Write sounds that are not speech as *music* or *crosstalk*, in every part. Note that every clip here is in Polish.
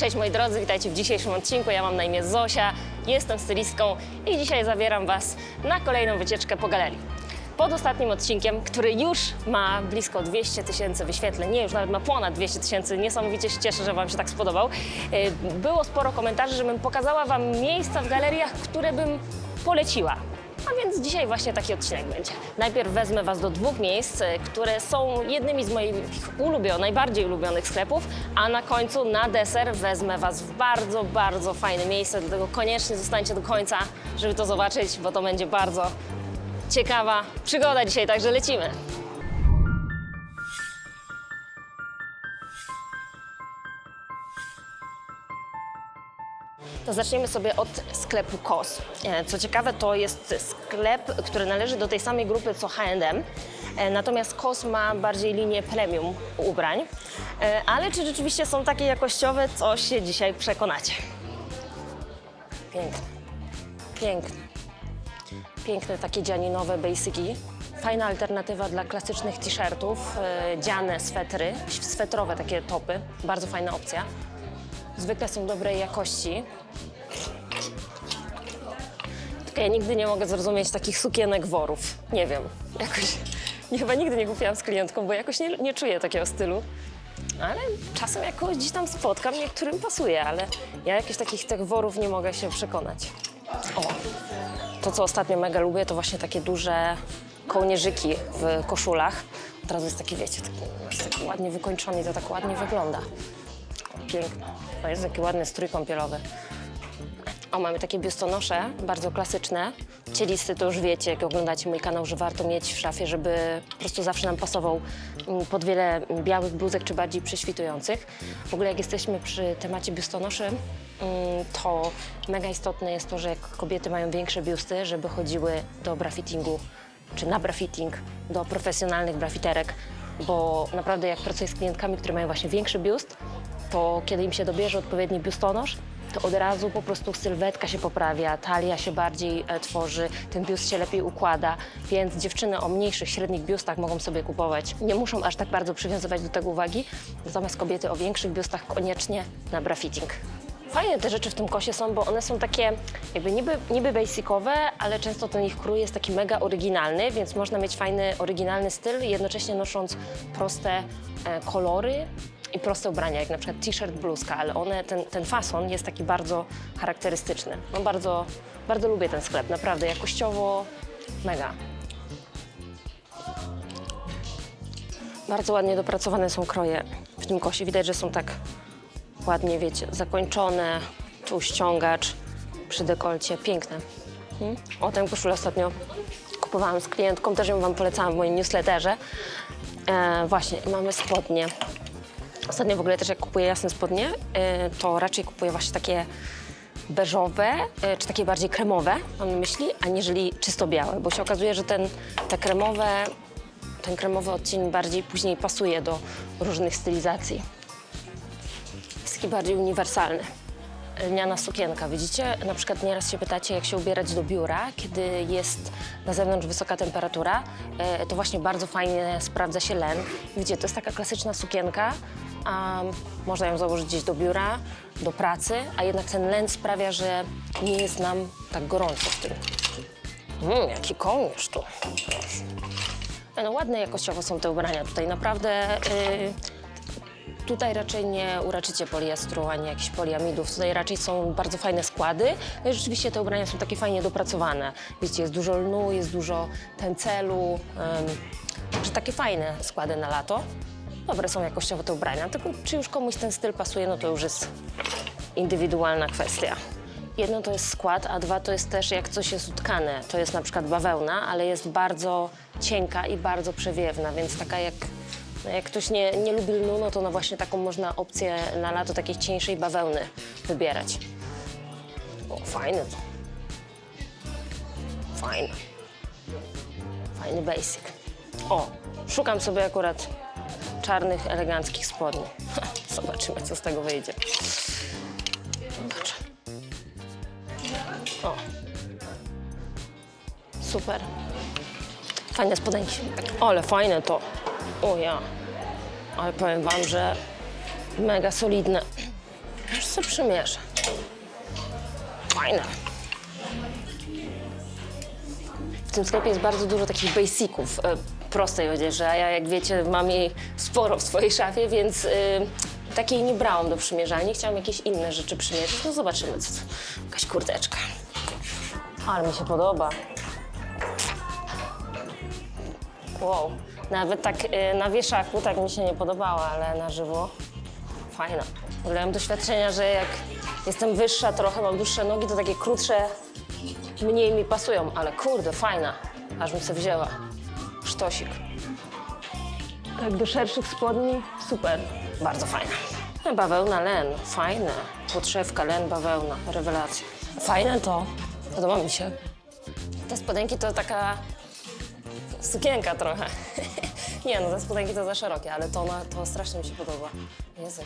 Cześć moi drodzy, witajcie w dzisiejszym odcinku. Ja mam na imię Zosia, jestem stylistką i dzisiaj zabieram Was na kolejną wycieczkę po galerii. Pod ostatnim odcinkiem, który już ma blisko 200 tysięcy wyświetleń, nie, już nawet ma ponad 200 tysięcy, niesamowicie się cieszę, że Wam się tak spodobał. Yy, Było sporo komentarzy, żebym pokazała Wam miejsca w galeriach, które bym poleciła. A więc dzisiaj właśnie taki odcinek będzie. Najpierw wezmę Was do dwóch miejsc, e, które są jednymi z moich ulubionych, najbardziej ulubionych sklepów, a na końcu na deser wezmę Was w bardzo, bardzo fajne miejsce, dlatego koniecznie zostańcie do końca, żeby to zobaczyć, bo to będzie bardzo ciekawa przygoda dzisiaj, także lecimy. Zaczniemy sobie od sklepu KOS. E, Co ciekawe, to jest sklep, który należy do tej samej grupy co H&M, natomiast KOS ma bardziej linię premium ubrań. E, Ale czy rzeczywiście są takie jakościowe, co się dzisiaj przekonacie. Piękne, piękne. Piękne takie dzianinowe basiki. Fajna alternatywa dla klasycznych t-shirtów, dziane swetry, swetrowe takie topy. Bardzo fajna opcja. Zwykle są dobrej jakości. Tylko ja nigdy nie mogę zrozumieć takich sukienek worów. Nie wiem, jakoś nie, *laughs* chyba nigdy nie kupiłam z klientką, bo jakoś nie, nie czuję takiego stylu. Ale czasem jakoś gdzieś tam spotkam, niektórym pasuje, ale ja jakichś takich tych worów nie mogę się przekonać. O, to co ostatnio mega lubię, to właśnie takie duże kołnierzyki w koszulach. Od razu jest taki, wiecie, taki, taki ładnie wykończony i to tak ładnie wygląda. Piękne. To jest taki ładny strój kąpielowy. O, mamy takie biustonosze, bardzo klasyczne. Cielisty to już wiecie, jak oglądacie mój kanał, że warto mieć w szafie, żeby po prostu zawsze nam pasował mm, pod wiele białych bluzek, czy bardziej prześwitujących. W ogóle jak jesteśmy przy temacie biustonoszy, mm, to mega istotne jest to, że jak kobiety mają większe biusty, żeby chodziły do brafittingu, czy na brafitting, do profesjonalnych brafiterek, bo naprawdę jak pracuję z klientkami, które mają właśnie większy biust, to kiedy im się dobierze odpowiedni biustonosz, to od razu po prostu sylwetka się poprawia, talia się bardziej e, tworzy, ten biust się lepiej układa, więc dziewczyny o mniejszych, średnich biustach mogą sobie kupować. Nie muszą aż tak bardzo przywiązywać do tego uwagi, natomiast kobiety o większych biustach koniecznie na brafitting. Fajne te rzeczy w tym kosie są, bo one są takie jakby niby, niby basicowe, ale często ten ich krój jest taki mega oryginalny, więc można mieć fajny, oryginalny styl, jednocześnie nosząc proste e, kolory i proste ubrania, jak na przykład t-shirt, bluzka, ale one, ten, ten fason jest taki bardzo charakterystyczny. No bardzo, bardzo lubię ten sklep, naprawdę jakościowo mega. Bardzo ładnie dopracowane są kroje w tym kosie. Widać, że są tak ładnie, wiecie, zakończone. Tu ściągacz przy dekolcie. Piękne. Mm. O, tę koszulę ostatnio kupowałam z klientką, też ją Wam polecałam w moim newsletterze. E, właśnie, mamy spodnie. Ostatnio w ogóle też jak kupuję jasne spodnie, e, to raczej kupuję właśnie takie beżowe, e, czy takie bardziej kremowe, mam na myśli, aniżeli czysto białe, bo się okazuje, że ten, te kremowe, ten kremowy odcień bardziej później pasuje do różnych stylizacji. Jest taki bardziej uniwersalny. Lniana sukienka, widzicie? Na przykład nieraz się pytacie, jak się ubierać do biura, kiedy jest na zewnątrz wysoka temperatura, e, to właśnie bardzo fajnie sprawdza się len. Widzicie, to jest taka klasyczna sukienka, a można ją założyć gdzieś do biura, do pracy, a jednak ten len sprawia, że nie jest nam tak gorąco w tym. Mmm, jaki kołnierz tu. Proszę. No, ładne jakościowo są te ubrania tutaj, naprawdę... y, Tutaj raczej nie uraczycie poliestru ani jakichś poliamidów. Tutaj raczej są bardzo fajne składy. No i rzeczywiście te ubrania są takie fajnie dopracowane. Wiecie, jest dużo lnu, jest dużo tencelu. Że takie fajne składy na lato. Dobre są jakościowo te ubrania, tylko czy już komuś ten styl pasuje, no to już jest indywidualna kwestia. Jedno to jest skład, a dwa to jest też jak coś jest utkane. To jest na przykład bawełna, ale jest bardzo cienka i bardzo przewiewna, więc taka jak jak ktoś nie, nie lubi lnu, no to no właśnie taką można opcję na lato takiej cieńszej bawełny wybierać. O, fajne to. Fajne. Fajny basic. O, szukam sobie akurat czarnych, eleganckich spodni. Zobaczymy, co z tego wyjdzie. O. Super. Fajne spodenki. Ale fajne to. O ja. Ale powiem wam, że mega solidne. Już sobie przymierzę. Fajne. W tym sklepie jest bardzo dużo takich basiców, e, prostej odzieży, a ja jak wiecie mam jej sporo w swojej szafie, więc e, takiej nie brałam do przymierzania. Chciałam jakieś inne rzeczy przymierzyć. No zobaczymy, co to. Jakaś kurteczka. Ale mi się podoba. Wow. Nawet tak e, na wieszaku tak mi się nie podobała, ale na żywo fajna. W mam doświadczenia, że jak jestem wyższa trochę, mam dłuższe nogi, to takie krótsze mniej mi pasują, ale kurde, fajna. Aż bym sobie wzięła. Sztosik. Tak do szerszych spodni, super. Bardzo fajna. No, Bawełna len, fajne. Podszewka len, bawełna, rewelacja. Fajne to. Podoba mi się. Te spodenki to taka sukienka trochę. *laughs* Nie no, te spodenki to za szerokie, ale to, na, to strasznie mi się podoba. Jezu.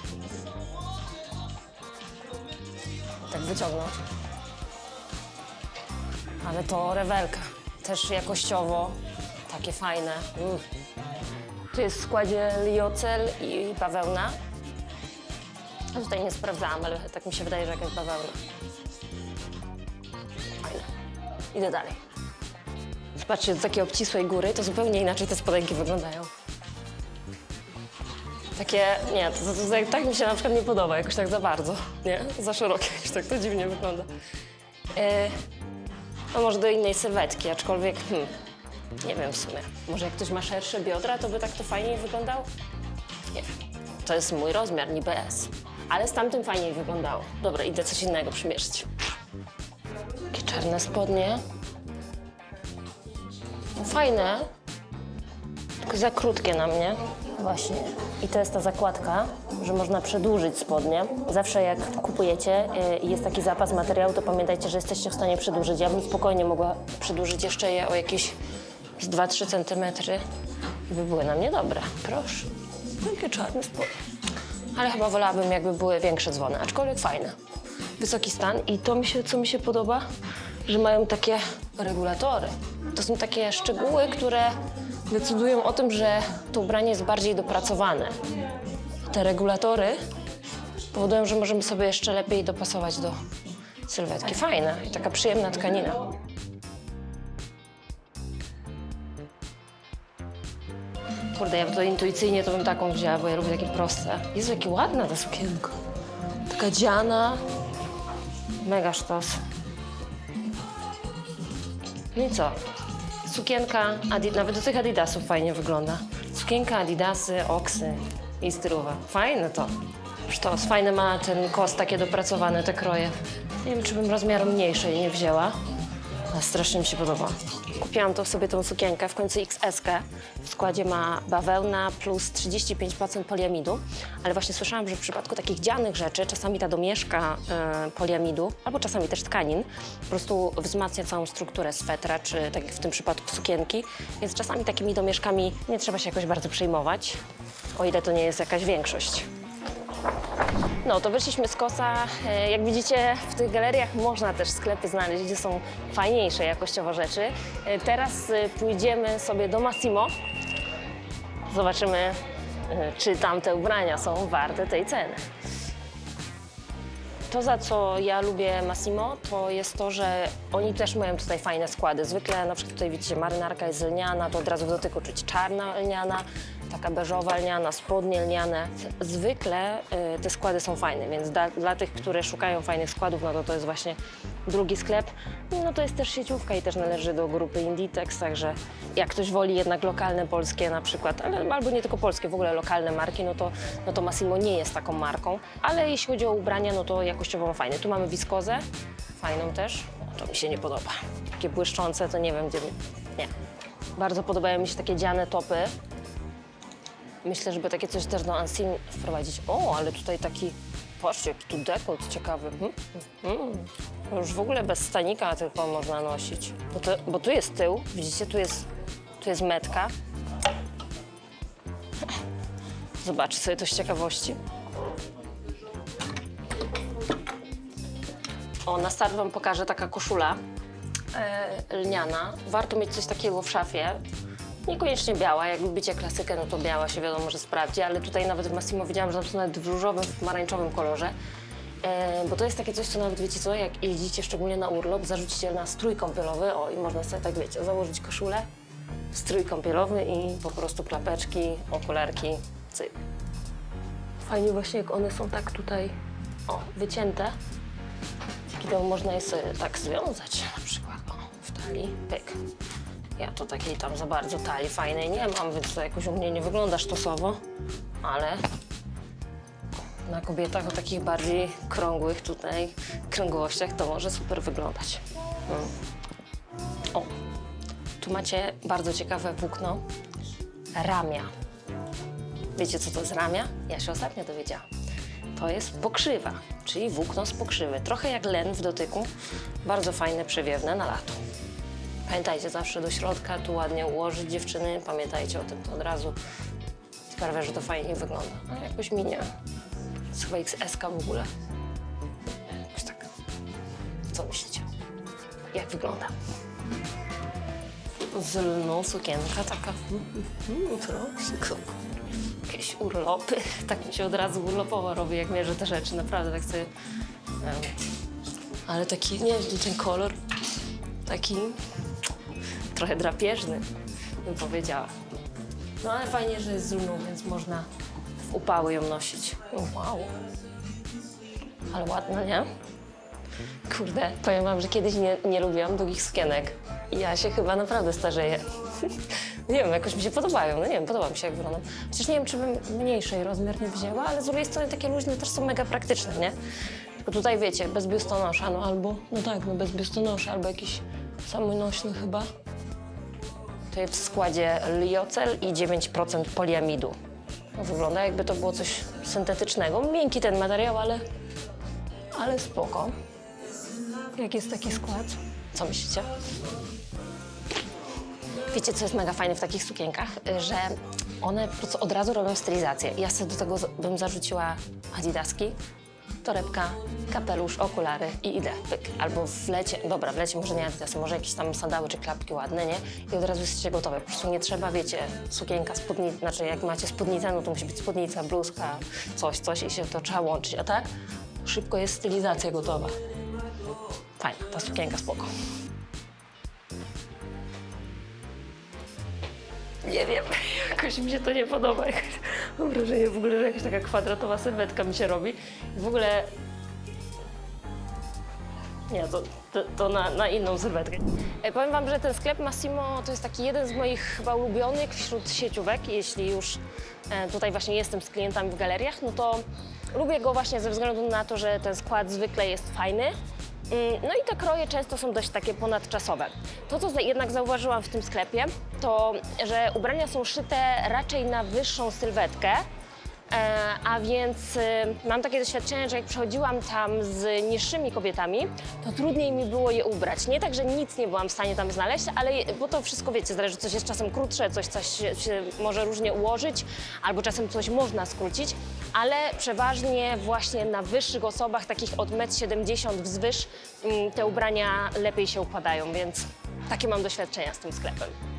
Tak wyciągnąć. Ale to rewelka. Też jakościowo. Takie fajne. Mm. Tu jest w składzie liocel i bawełna. Tutaj nie sprawdzałam, ale tak mi się wydaje, że jakaś bawełna. Fajne. Idę dalej. Zobaczcie, do takiej obcisłej góry to zupełnie inaczej te spodenki wyglądają. Takie, nie, to, to, to, tak mi się na przykład nie podoba, jakoś tak za bardzo, nie? Za szerokie, jakoś tak to dziwnie wygląda. E, no może do innej sylwetki, aczkolwiek, hmm, nie wiem w sumie. Może jak ktoś ma szersze biodra, to by tak to fajniej wyglądało? Nie. To jest mój rozmiar, niby S. Ale z tamtym fajniej wyglądało. Dobra, idę coś innego przymierzyć. Takie czarne spodnie. No Fajne, tylko za krótkie na mnie. Właśnie. I to jest ta zakładka, że można przedłużyć spodnie. Zawsze jak kupujecie i jest taki zapas materiału, to pamiętajcie, że jesteście w stanie przedłużyć. Ja bym spokojnie mogła przedłużyć jeszcze je o jakieś z 2-3 centymetry i by były na mnie dobre. Proszę. Takie czarne spodnie. Ale chyba wolałabym, jakby były większe dzwony, aczkolwiek fajne. Wysoki stan i to mi się, co mi się podoba, że mają takie regulatory. To są takie szczegóły, które decydują o tym, że to ubranie jest bardziej dopracowane. Te regulatory powodują, że możemy sobie jeszcze lepiej dopasować do sylwetki. Fajne i taka przyjemna tkanina. Kurde, ja to intuicyjnie to bym taką wzięła, bo ja lubię takie proste. Jezu, jakie ładna ta sukienka. Taka dziana. Mega sztos. No i co? Sukienka, adi- nawet do tych adidasów fajnie wygląda. Sukienka, adidasy, oksy i stylowe. Fajne to. Sztos, fajny ma ten kos, takie dopracowane te kroje. Nie wiem, czy bym rozmiaru mniejszej nie wzięła, ale strasznie mi się podoba. Kupiłam to sobie tą sukienkę, w końcu XS. -kę. W składzie ma bawełna plus 35% poliamidu, ale właśnie słyszałam, że w przypadku takich dzianych rzeczy czasami ta domieszka e, poliamidu, albo czasami też tkanin, po prostu wzmacnia całą strukturę swetra, czy tak jak w tym przypadku sukienki, więc czasami takimi domieszkami nie trzeba się jakoś bardzo przejmować, o ile to nie jest jakaś większość. No, to wyszliśmy z kosa. E, Jak widzicie, w tych galeriach można też sklepy znaleźć, gdzie są fajniejsze jakościowo rzeczy. E, Teraz e, pójdziemy sobie do Massimo. Zobaczymy, czy tamte ubrania są warte tej ceny. To, za co ja lubię Massimo, to jest to, że oni też mają tutaj fajne składy. Zwykle, na przykład tutaj widzicie, marynarka jest lniana, to od razu w dotyku czuć czarna lniana, taka beżowa lniana, spodnie lniane. Zwykle y, te składy są fajne, więc da, dla tych, które szukają fajnych składów, no to to jest właśnie drugi sklep. No to jest też sieciówka i też należy do grupy Inditex, także jak ktoś woli jednak lokalne polskie na przykład, ale albo nie tylko polskie, w ogóle lokalne marki, no to, no to Massimo nie jest taką marką. Ale jeśli chodzi o ubrania, no to jakościowo fajne. Tu mamy wiskozę, fajną też. To mi się nie podoba. Takie błyszczące, to nie wiem gdzie... Nie. Bardzo podobają mi się takie dziane topy. Myślę, żeby takie coś też do Unseen wprowadzić. O, ale tutaj taki, patrzcie, jaki tu dekolt ciekawy. Hmm? Hmm. Już w ogóle bez stanika tylko można nosić. Bo, to, bo tu jest tył, widzicie, tu jest, tu jest metka. Zobaczcie sobie to z ciekawości. O, na start wam pokażę taka koszula e, lniana. Warto mieć coś takiego w szafie. Niekoniecznie biała, jak lubicie klasykę, no to biała się wiadomo, że sprawdzi, ale tutaj nawet w Massimo widziałam, że są nawet w różowym, w pomarańczowym kolorze. E, bo to jest takie coś, co nawet wiecie co, jak jeździcie szczególnie na urlop, zarzucicie na strój kąpielowy, o i można sobie tak wiecie, założyć koszulę, strój kąpielowy i po prostu klapeczki, okularki, cyk. Fajnie właśnie, jak one są tak tutaj, o, wycięte. Dzięki temu można je sobie tak związać, na przykład, o, w talii, pyk. Ja to takiej tam za bardzo talii fajnej nie mam, więc to jakoś u mnie nie wygląda sztosowo, ale na kobietach o takich bardziej krągłych tutaj kręgłościach to może super wyglądać. Mm. O, tu macie bardzo ciekawe włókno ramia. Wiecie, co to jest ramia? Ja się ostatnio dowiedziałam. To jest pokrzywa, czyli włókno z pokrzywy. Trochę jak len w dotyku. Bardzo fajne, przewiewne na lato. Pamiętajcie, zawsze do środka tu ładnie ułożyć dziewczyny. Pamiętajcie o tym, od razu sprawia, że to fajnie wygląda. A jakoś mi nie. To jest chyba XS w ogóle. Jakoś tak. Co myślicie? Jak wygląda? Z lnu sukienka taka. Proszę. Jakieś urlopy. Tak mi się od razu urlopowo robi, jak mierzę te rzeczy. Naprawdę tak sobie... ale taki, nie ten kolor taki trochę drapieżny, bym powiedziała. No ale fajnie, że jest z lnu, więc można w upały ją nosić. O, wow. Ale ładna, nie? Kurde, powiem wam, że kiedyś nie, nie lubiłam długich sukienek. I ja się chyba naprawdę starzeję. *laughs* nie wiem, jakoś mi się podobają. No nie wiem, podoba mi się jak wyglądam. Chociaż nie wiem, czy bym mniejszej rozmiar nie wzięła, ale z drugiej strony takie luźne też są mega praktyczne, nie? Tylko tutaj wiecie, bez biustonosza, no albo, no tak, no bez biustonosza, albo jakiś samonośny chyba. To jest w składzie liocel i 9% poliamidu. No, wygląda jakby to było coś syntetycznego. Miękki ten materiał, ale, ale spoko. Jak jest taki skład? Co myślicie? Wiecie, co jest mega fajne w takich sukienkach? Że one po prostu od razu robią stylizację. Ja sobie do tego bym zarzuciła adidaski, torebka, kapelusz, okulary i idę. Pyk. Albo w lecie, dobra, w lecie może nie adidasy, może jakieś tam sandały czy klapki ładne, nie? I od razu jesteście gotowe. Po prostu nie trzeba, wiecie, sukienka, spódnica, znaczy jak macie spódnicę, no to musi być spódnica, bluzka, coś, coś i się to trzeba łączyć. A tak szybko jest stylizacja gotowa. Fajna, ta sukienka spoko. Nie wiem, *laughs* jakoś mi się to nie podoba. Mam wrażenie w ogóle, że jakaś taka kwadratowa sylwetka mi się robi. W ogóle... Nie, to, to, to na, na inną sylwetkę. E, powiem wam, że ten sklep Massimo to jest taki jeden z moich chyba ulubionych wśród sieciówek. Jeśli już e, tutaj właśnie jestem z klientami w galeriach, no to lubię go właśnie ze względu na to, że ten skład zwykle jest fajny. Mm, No i te kroje często są dość takie ponadczasowe. To, co jednak zauważyłam w tym sklepie, to że ubrania są szyte raczej na wyższą sylwetkę, a więc y, mam takie doświadczenie, że jak przychodziłam tam z niższymi kobietami, to trudniej mi było je ubrać. Nie tak, że nic nie byłam w stanie tam znaleźć, ale bo to wszystko wiecie, zależy, coś jest czasem krótsze, coś, coś się, się może różnie ułożyć, albo czasem coś można skrócić, ale przeważnie właśnie na wyższych osobach, takich od 1,70 m wzwyż, mm, te ubrania lepiej się układają, więc takie mam doświadczenia z tym sklepem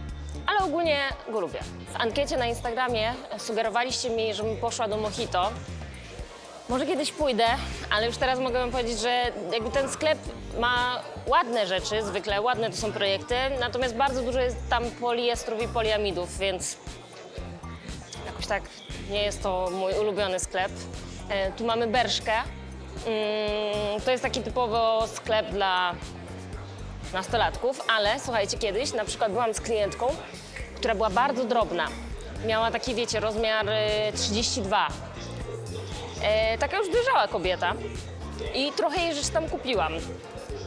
ale ogólnie go lubię. W ankiecie na Instagramie sugerowaliście mi, żebym poszła do Mojito. Może kiedyś pójdę, ale już teraz mogę wam powiedzieć, że jakby ten sklep ma ładne rzeczy, zwykle ładne to są projekty, natomiast bardzo dużo jest tam poliestrów i poliamidów, więc jakoś tak nie jest to mój ulubiony sklep. E, tu mamy Berszkę. Mm, to jest taki typowo sklep dla nastolatków, ale słuchajcie, kiedyś na przykład byłam z klientką, która była bardzo drobna. Miała taki, wiecie, rozmiar y, 32. E, taka już dojrzała kobieta. I trochę jej rzeczy tam kupiłam,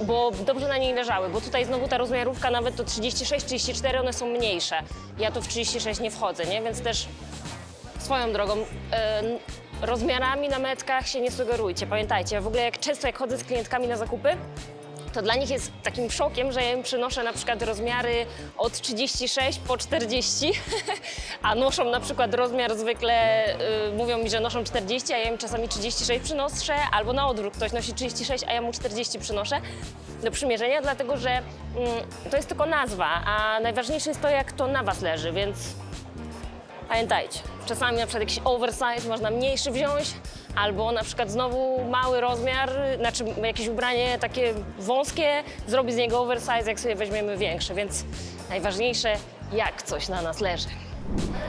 bo dobrze na niej leżały, bo tutaj znowu ta rozmiarówka nawet to 36, 34, one są mniejsze. Ja tu w 36 nie wchodzę, nie? Więc też swoją drogą e, rozmiarami na metkach się nie sugerujcie. Pamiętajcie, ja w ogóle jak często jak chodzę z klientkami na zakupy, to dla nich jest takim szokiem, że ja im przynoszę na przykład rozmiary od 36 po 40, *laughs* a noszą na przykład rozmiar zwykle, y, mówią mi, że noszą 40, a ja im czasami 36 przynoszę, albo na odwrót, ktoś nosi 36, a ja mu 40 przynoszę do przymierzenia, dlatego że mm, to jest tylko nazwa, a najważniejsze jest to, jak to na was leży, więc Pamiętajcie, czasami na przykład jakiś oversize można mniejszy wziąć, albo na przykład znowu mały rozmiar, znaczy jakieś ubranie takie wąskie, zrobi z niego oversize, jak sobie weźmiemy większe, więc najważniejsze, jak coś na nas leży.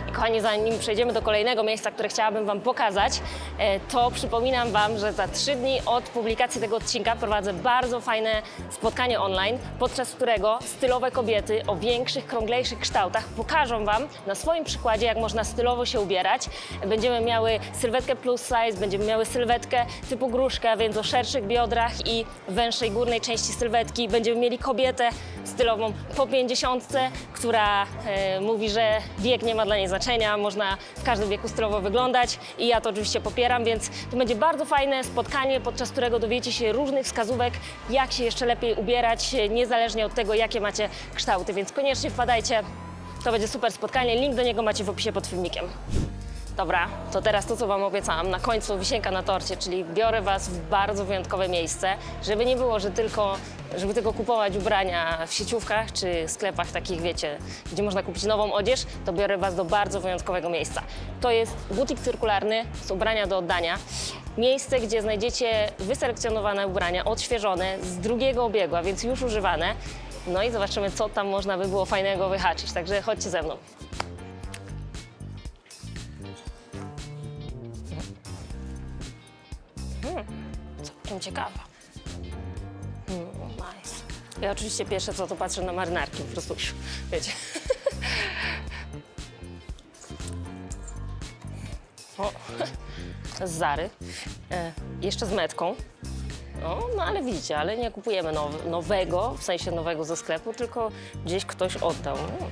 I kochani, zanim przejdziemy do kolejnego miejsca, które chciałabym Wam pokazać, e, to przypominam Wam, że za trzy dni od publikacji tego odcinka prowadzę bardzo fajne spotkanie online, podczas którego stylowe kobiety o większych, krąglejszych kształtach pokażą Wam na swoim przykładzie, jak można stylowo się ubierać. Będziemy miały sylwetkę plus size, będziemy miały sylwetkę typu gruszka, więc o szerszych biodrach i węższej górnej części sylwetki. Będziemy mieli kobietę stylową po 50, która e, mówi, że wiek ma dla niej znaczenia, można w każdym wieku stylowo wyglądać i ja to oczywiście popieram, więc to będzie bardzo fajne spotkanie, podczas którego dowiecie się różnych wskazówek, jak się jeszcze lepiej ubierać, niezależnie od tego, jakie macie kształty, więc koniecznie wpadajcie, to będzie super spotkanie, link do niego macie w opisie pod filmikiem. Dobra, to teraz to, co Wam obiecałam. Na końcu wisienka na torcie, czyli biorę Was w bardzo wyjątkowe miejsce, żeby nie było, że tylko, żeby tylko kupować ubrania w sieciówkach czy sklepach takich, wiecie, gdzie można kupić nową odzież, to biorę Was do bardzo wyjątkowego miejsca. To jest butik cyrkularny z ubrania do oddania. Miejsce, gdzie znajdziecie wyselekcjonowane ubrania, odświeżone, z drugiego obiegu, a więc już używane. No i zobaczymy, co tam można by było fajnego wyhaczyć. Także chodźcie ze mną. Całkiem ciekawa. Mm. Ja oczywiście pierwsze co to patrzę na marynarki, po prostu wiecie. O, z Zary. E, jeszcze z metką. No, no ale widzicie, ale nie kupujemy now, nowego, w sensie nowego ze sklepu, tylko gdzieś ktoś oddał. No.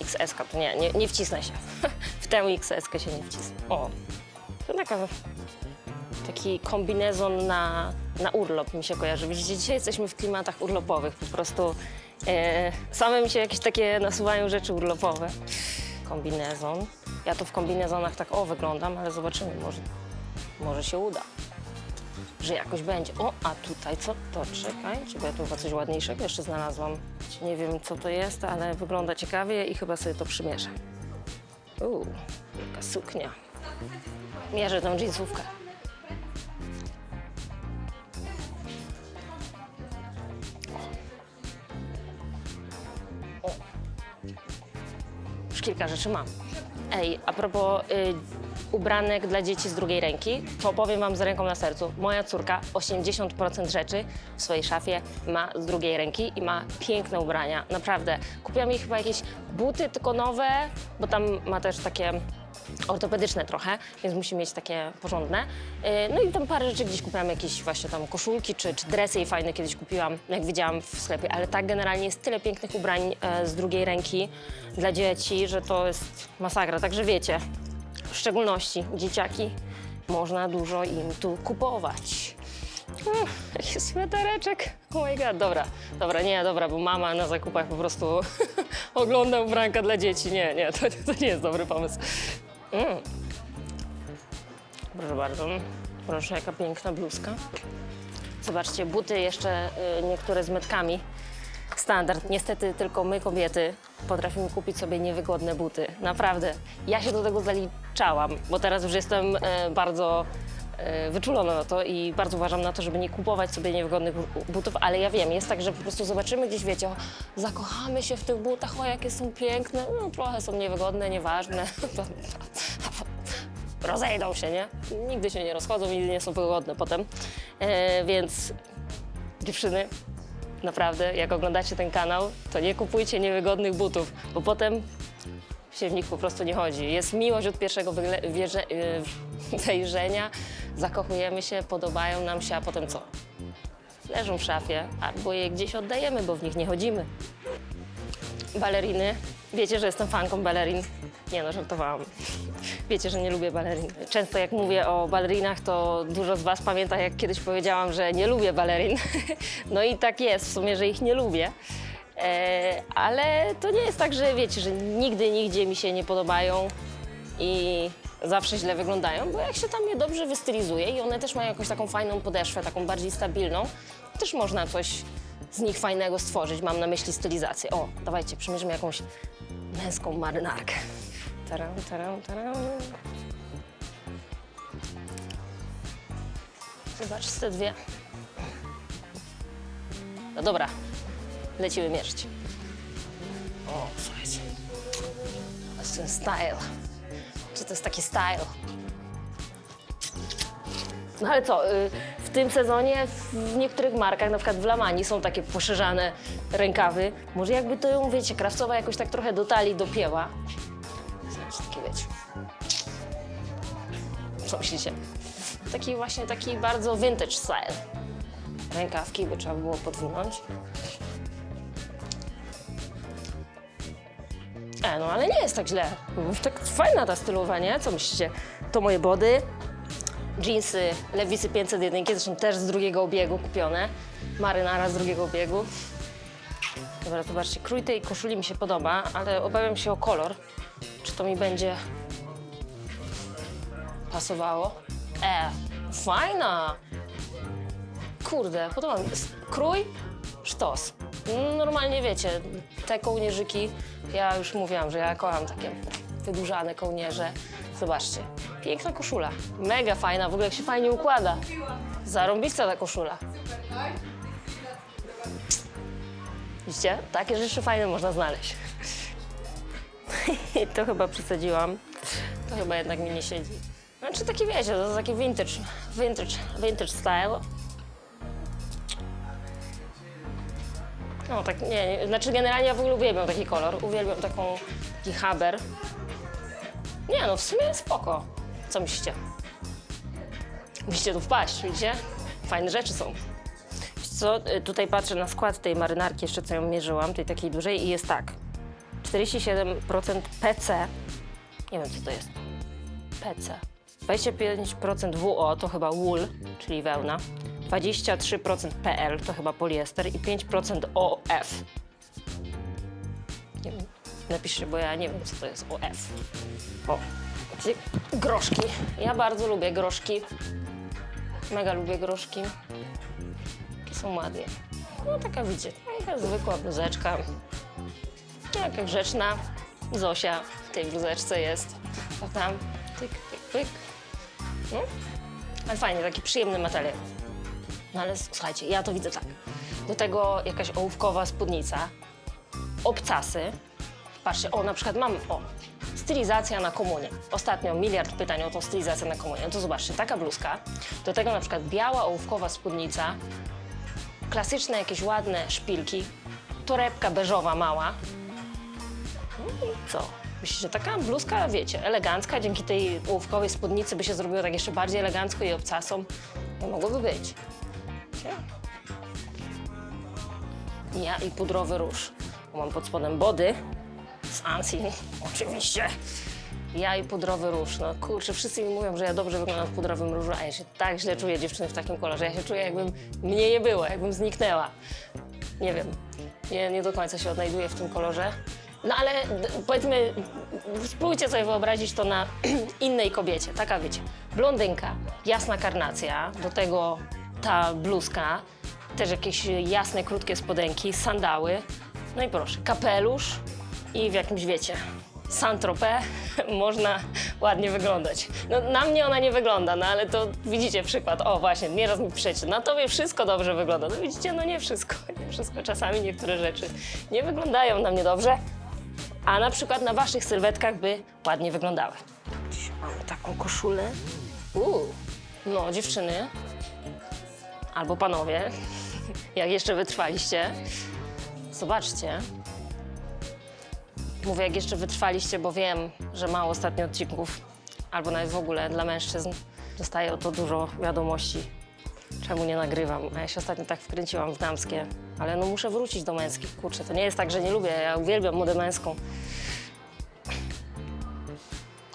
XS to nie, nie, nie wcisnę się. *laughs* W tę XS się nie wcisnę. O, to taka taki kombinezon na, na urlop mi się kojarzy. Widzicie, dzisiaj jesteśmy w klimatach urlopowych, po prostu e, same mi się jakieś takie nasuwają rzeczy urlopowe. Kombinezon. Ja to w kombinezonach tak o wyglądam, ale zobaczymy, może, może się uda. Że jakoś będzie. O, a tutaj co to? Czekaj, bo ja tu chyba coś ładniejszego jeszcze znalazłam. Nie wiem, co to jest, ale wygląda ciekawie i chyba sobie to przymierzę. Uuu, jaka suknia. Mierzę tą jeansówkę. Już kilka rzeczy mam. Ej, a propos y, ubranek dla dzieci z drugiej ręki, to powiem wam z ręką na sercu. Moja córka 80% rzeczy w swojej szafie ma z drugiej ręki i ma piękne ubrania. Naprawdę. Kupiłam jej chyba jakieś buty, tylko nowe, bo tam ma też takie ortopedyczne trochę, więc musi mieć takie porządne. Y, No i tam parę rzeczy gdzieś kupiłam, jakieś właśnie tam koszulki czy, czy dresy jej fajne kiedyś kupiłam, jak widziałam w sklepie, ale tak generalnie jest tyle pięknych ubrań e, z drugiej ręki dla dzieci, że to jest masakra. Także wiecie, w szczególności dzieciaki, można dużo im tu kupować. Mm, Jaki swetereczek. Oh my god, dobra, dobra, nie, dobra, bo mama na zakupach po prostu *laughs* ogląda ubranka dla dzieci. Nie, nie, to, to nie jest dobry pomysł. Mm. Proszę bardzo, proszę, jaka piękna bluzka. Zobaczcie, buty jeszcze y, niektóre z metkami. Standard. Niestety tylko my, kobiety, potrafimy kupić sobie niewygodne buty. Naprawdę. Ja się do tego zaliczałam, bo teraz już jestem e, bardzo e, wyczulona na to i bardzo uważam na to, żeby nie kupować sobie niewygodnych bu- butów, ale ja wiem, jest tak, że po prostu zobaczymy gdzieś, wiecie, o, zakochamy się w tych butach, o jakie są piękne, no trochę są niewygodne, nieważne. *laughs* *laughs* Rozejdą się, nie? Nigdy się nie rozchodzą, nigdy nie są wygodne potem. E, więc dziewczyny, naprawdę, jak oglądacie ten kanał, to nie kupujcie niewygodnych butów, bo potem się w nich po prostu nie chodzi. Jest miłość od pierwszego yy, *laughs* wejrzenia, zakochujemy się, podobają nam się, a potem co? Leżą w szafie, albo je gdzieś oddajemy, bo w nich nie chodzimy. Baleriny. Wiecie, że jestem fanką balerin. Nie no, żartowałam. *laughs* Wiecie, że nie lubię balerin. Często jak mówię o balerinach, to dużo z Was pamięta, jak kiedyś powiedziałam, że nie lubię balerin. *laughs* No i tak jest w sumie, że ich nie lubię. E, ale to nie jest tak, że wiecie, że nigdy, nigdzie mi się nie podobają i zawsze źle wyglądają, bo jak się tam je dobrze wystylizuje i one też mają jakąś taką fajną podeszwę, taką bardziej stabilną, też można coś z nich fajnego stworzyć. Mam na myśli stylizację. O, dawajcie, przymierzmy jakąś męską marynarkę. Taram, taram, taram. Zobacz, te dwie. No dobra, lecimy mierzyć. O, słuchajcie. Jest ten style. Czy to jest taki style? No ale co, y, w tym sezonie w niektórych markach, na przykład w Lamani są takie poszerzane rękawy. Może jakby to ją, wiecie, krawcowa jakoś tak trochę do talii dopięła. Znaczy, wiecie. Co myślicie? Taki właśnie, taki bardzo vintage style. Rękawki by trzeba było podwinąć. E, no ale nie jest tak źle. Tak fajna ta stylowa, nie? Co myślicie? To moje body, Jeansy Lewisy 501, zresztą też z drugiego obiegu kupione. Marynara z drugiego obiegu. Dobra, zobaczcie, krój tej koszuli mi się podoba, ale obawiam się o kolor. Czy to mi będzie pasowało? E, fajna! Kurde, podoba mi się. Krój, sztos. Normalnie wiecie, te kołnierzyki, ja już mówiłam, że ja kocham takie wydłużane kołnierze. Zobaczcie, piękna koszula, mega fajna, w ogóle jak się fajnie układa. Zarąbista ta koszula. Widzicie? Takie rzeczy fajne można znaleźć. *laughs* to chyba przesadziłam. To chyba jednak mi nie siedzi. Znaczy taki wiecie, to jest taki vintage, vintage, vintage style. No tak, nie, nie, znaczy generalnie ja w ogóle uwielbiam taki kolor, uwielbiam taką, taki haber. Nie no, w sumie spoko. Co myślicie? Musicie tu wpaść, widzicie? Fajne rzeczy są. Co, y, tutaj patrzę na skład tej marynarki, jeszcze co ją mierzyłam, tej takiej dużej i jest tak. 47% PC, nie wiem co to jest, PC. 25% WO to chyba wool, czyli wełna. 23% PL to chyba poliester i 5% OF. Napiszcie, bo ja nie wiem, co to jest OF. O, groszki. Ja bardzo lubię groszki. Mega lubię groszki. Jakie są ładnie. No taka widzicie, taka zwykła bluzeczka. Jaka grzeczna Zosia w tej bluzeczce jest. A tam tyk, tyk, pyk. No. Ale fajnie, taki przyjemny materiał. No ale słuchajcie, ja to widzę tak. Do tego jakaś ołówkowa spódnica, obcasy. Patrzcie, o na przykład mam, o, stylizacja na komunię. Ostatnio miliard pytań o tą stylizację na komunię. No to zobaczcie, taka bluzka. Do tego na przykład biała ołówkowa spódnica, klasyczne jakieś ładne szpilki, torebka beżowa mała. No i co? Myślicie, że taka bluzka, wiecie, elegancka, dzięki tej ołówkowej spódnicy by się zrobiło tak jeszcze bardziej elegancko i obcasom? No mogłoby być. Nie? Ja i pudrowy róż. Mam pod spodem body z Ansin, oczywiście. Ja i pudrowy róż. No kurczę, wszyscy mi mówią, że ja dobrze wyglądam w pudrowym różu, a ja się tak źle czuję dziewczyny w takim kolorze. Ja się czuję, jakbym mnie nie było, jakbym zniknęła. Nie wiem, nie, nie do końca się odnajduję w tym kolorze. No ale powiedzmy, spróbujcie sobie wyobrazić to na *clears throat* innej kobiecie. Taka wiecie, blondynka, jasna karnacja, do tego ta bluzka, też jakieś jasne, krótkie spodenki, sandały. No i proszę, kapelusz i w jakimś, wiecie, Saint-Tropez *laughs* można ładnie wyglądać. No, na mnie ona nie wygląda, no ale to widzicie przykład. O właśnie, nieraz mi piszecie, na tobie wszystko dobrze wygląda. No widzicie, no nie wszystko, *laughs* nie wszystko. Czasami niektóre rzeczy nie wyglądają na mnie dobrze, a na przykład na waszych sylwetkach by ładnie wyglądały. Dziś mamy taką koszulę. Uuu, no dziewczyny, albo panowie, jak jeszcze wytrwaliście, zobaczcie. Mówię, jak jeszcze wytrwaliście, bo wiem, że mało ostatnio odcinków, albo nawet w ogóle dla mężczyzn, dostaję o to dużo wiadomości. Czemu nie nagrywam? A ja się ostatnio tak wkręciłam w damskie, ale no muszę wrócić do męskich. Kurczę, to nie jest tak, że nie lubię, ja uwielbiam modę męską.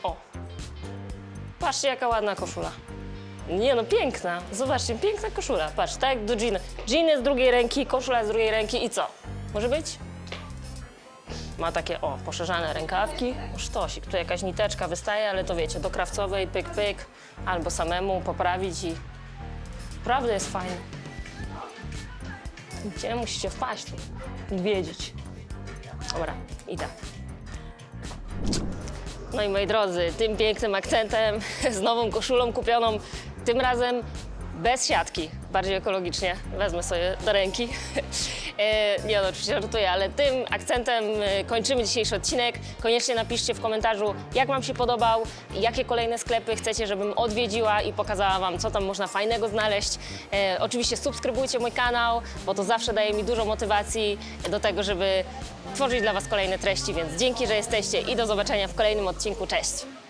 O, patrzcie jaka ładna koszula. Nie no, piękna. Zobaczcie, piękna koszula. Patrz, tak jak do jeana. Jean z drugiej ręki, koszula z drugiej ręki i co? Może być? Ma takie, o, poszerzane rękawki. Sztosik. Tu jakaś niteczka wystaje, ale to wiecie, do krawcowej, pyk, pyk. Albo samemu poprawić i... Naprawdę jest fajne. Gdzie musicie wpaść? Odwiedzić. Dobra, idę. No i moi drodzy, tym pięknym akcentem, *laughs* z nową koszulą kupioną, tym razem bez siatki, bardziej ekologicznie. Wezmę sobie do ręki. *laughs* E, Nie, no, oczywiście żartuję, ale tym akcentem e, kończymy dzisiejszy odcinek. Koniecznie napiszcie w komentarzu, jak Wam się podobał, jakie kolejne sklepy chcecie, żebym odwiedziła i pokazała Wam, co tam można fajnego znaleźć. E, oczywiście subskrybujcie mój kanał, bo to zawsze daje mi dużo motywacji do tego, żeby tworzyć dla Was kolejne treści, więc dzięki, że jesteście i do zobaczenia w kolejnym odcinku. Cześć!